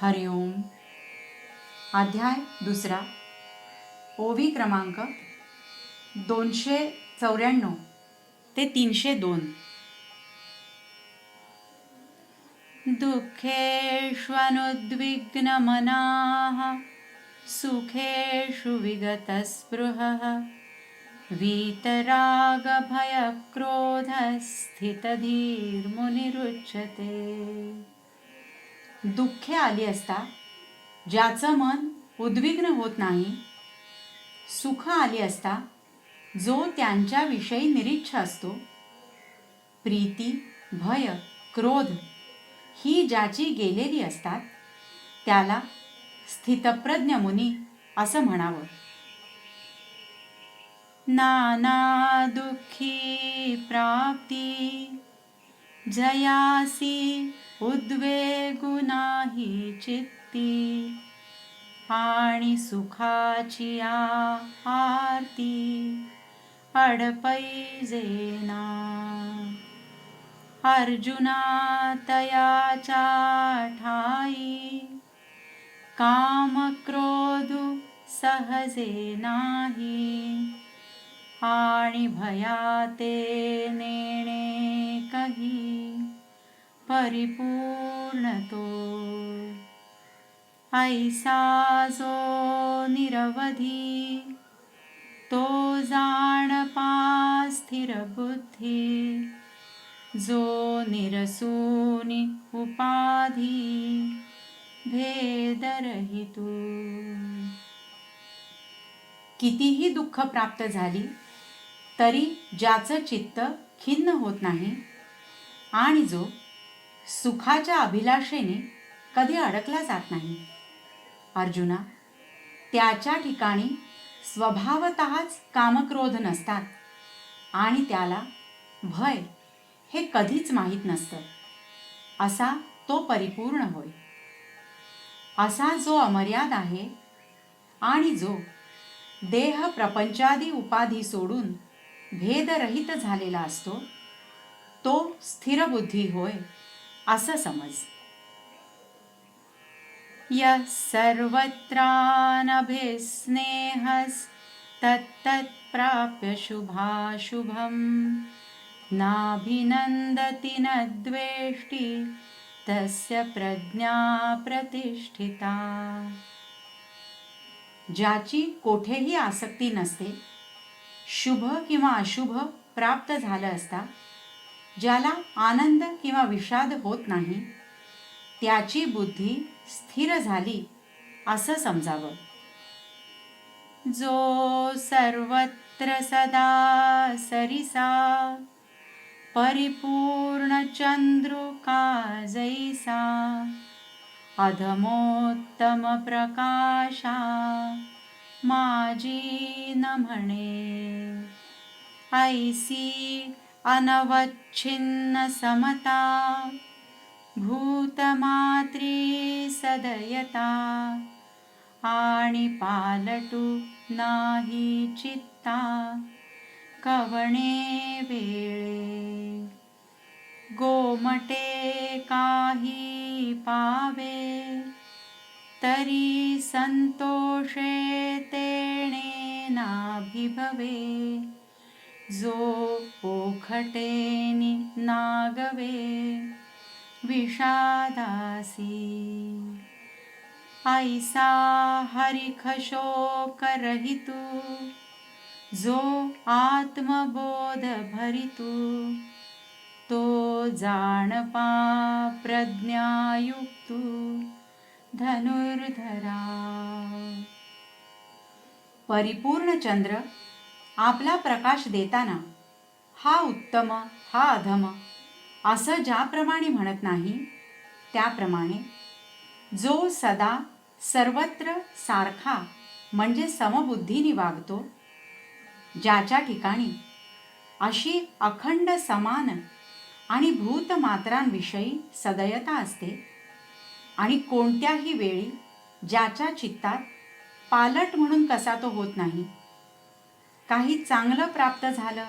हरिओम अध्याय दुसरा. ओवी क्रमांक दोनशे चौऱ्याण्णव ते तीनशे दोन. दुःखेष्वनुद्विग्नमनाः सुखेषु विगतस्पृहः वीतरागभयक्रोधस्थितधीर्मुनिरुच्यते। दुःखे आली असता ज्याचं मन उद्विग्न होत नाही सुख आली असता जो त्यांच्याविषयी निरीच्छ असतो. प्रीती भय क्रोध ही ज्याची गेलेली असतात त्याला स्थितप्रज्ञ मुनी असं म्हणावं. नाना दुःखी प्राप्ती जयासी उद्वेगु नाही चित्ती. आणि सुखाची आरती अडपैजेना अर्जुना तयाचा ठाई काम सहजे नाही. आणि भयाते नेणे कही परिपूर्ण तो ऐसा जो निरवधी तो जाणपा स्थिर बुद्धी जो निरसूनि उपाधी भेदरहितू। कितीही दुःख प्राप्त झाली तरी ज्याचं चित्त खिन्न होत नाही आणि जो सुखाच्या अभिलाषेने कधी अडकला जात नाही. अर्जुना त्याच्या ठिकाणी स्वभावतःच कामक्रोध नसतात आणि त्याला भय हे कधीच माहीत नसतं. असा तो परिपूर्ण होय. असा जो अमर्याद आहे आणि जो देह प्रपंचादी उपाधी सोडून भेदरहित झालेला असतो तो स्थिर बुद्धी होय. असं समज. य सर्वत्रानभिस्नेहस्तत्तत्प्राप्य शुभाशुभं नाभिनन्दति न द्वेष्टि तस्य प्रज्ञा प्रतिष्ठिता। ज्याची कोठेही आसक्ती नसते शुभ किंवा अशुभ प्राप्त झालं असता ज्याला आनंद किंवा विषाद होत नाही त्याची बुद्धी स्थिर झाली असं समजावं. जो सर्वत्र सदा सरिसा परिपूर्ण चंद्रुका जैसा अधमोत्तम प्रकाशा माझी न म्हणे ऐसी अनवच्छिन्न समता भूतमात्री सदयता आणि पालटू नाही चित्ता कवणे वेळे। गोमटे काही पावे तरी संतोषे तेणे नाभिभवे। जो पोखटेनी नागवे विषादासी। ऐसा हरिखशोकरहितू जो आत्मबोध भरितू तो जाणपा प्रज्ञायुक्तु धनुर्धरा। परिपूर्ण चंद्र आपला प्रकाश देताना हा उत्तम हा अधम असं ज्याप्रमाणे म्हणत नाही त्याप्रमाणे जो सदा सर्वत्र सारखा म्हणजे समबुद्धीने वागतो ज्याच्या ठिकाणी अशी अखंड समान आणि भूतमात्रांविषयी सदयता असते आणि कोणत्याही वेळी ज्याच्या चित्तात पालट म्हणून कसा तो होत नाही काही चांगलं प्राप्त झालं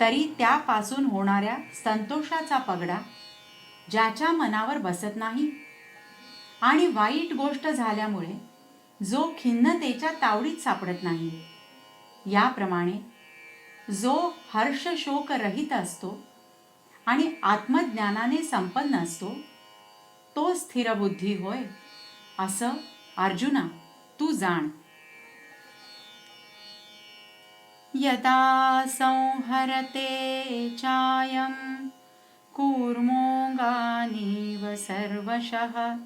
तरी त्यापासून होणाऱ्या संतोषाचा पगडा ज्याच्या मनावर बसत नाही. आणि वाईट गोष्ट झाल्यामुळे जो खिन्नतेच्या तावडीत सापडत नाही याप्रमाणे जो हर्ष शोक रहित असतो आणि आत्मज्ञानाने संपन्न असतो तो स्थिरबुद्धी होय असं अर्जुना तू जाण. यदा संहरते चायं कूर्मोऽङ्गानीव सर्वशः।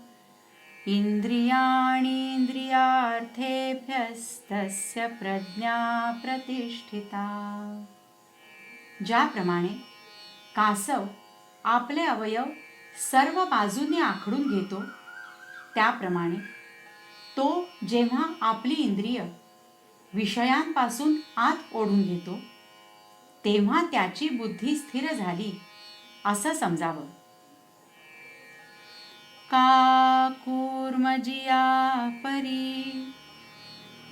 इन्द्रियाणीन्द्रियार्थेभ्यस्तस्य प्रज्ञा प्रतिष्ठिता। ज्याप्रमाणे कासव आपले अवयव सर्व बाजूंनी आखडून घेतो त्याप्रमाणे तो जेव्हा आपली इंद्रिय विषयांपासून आत ओढून घेतो. तेव्हा त्याची बुद्धी स्थिर झाली असं समजावं. का कूर्मजिया परी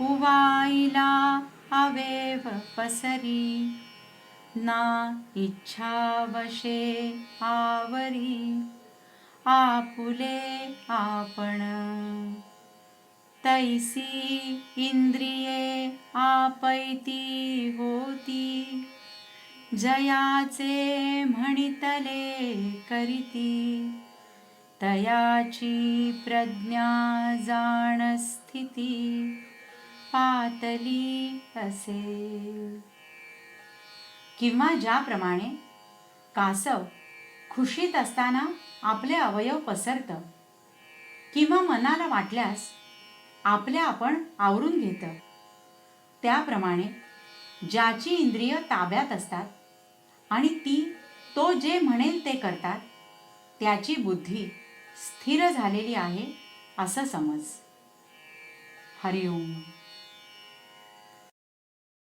उवाईला अवेव पसरी ना इच्छावशे आवरी आपुले आपण. तैसी इंद्रिये आपैती होती। जयाचे म्हणितले करीती। तयाची प्रज्ञा जाणस्थिती। पातली असे। किंवा ज्याप्रमाणे कासव खुशीत असताना आपले अवयव पसरतं किंवा मनाला वाटल्यास आपल्या आपण आवरून घेतं. त्याप्रमाणे ज्याची इंद्रिय ताब्यात असतात आणि ती तो जे म्हणेल ते करतात त्याची बुद्धी स्थिर झालेली आहे असं समज. हरिओम.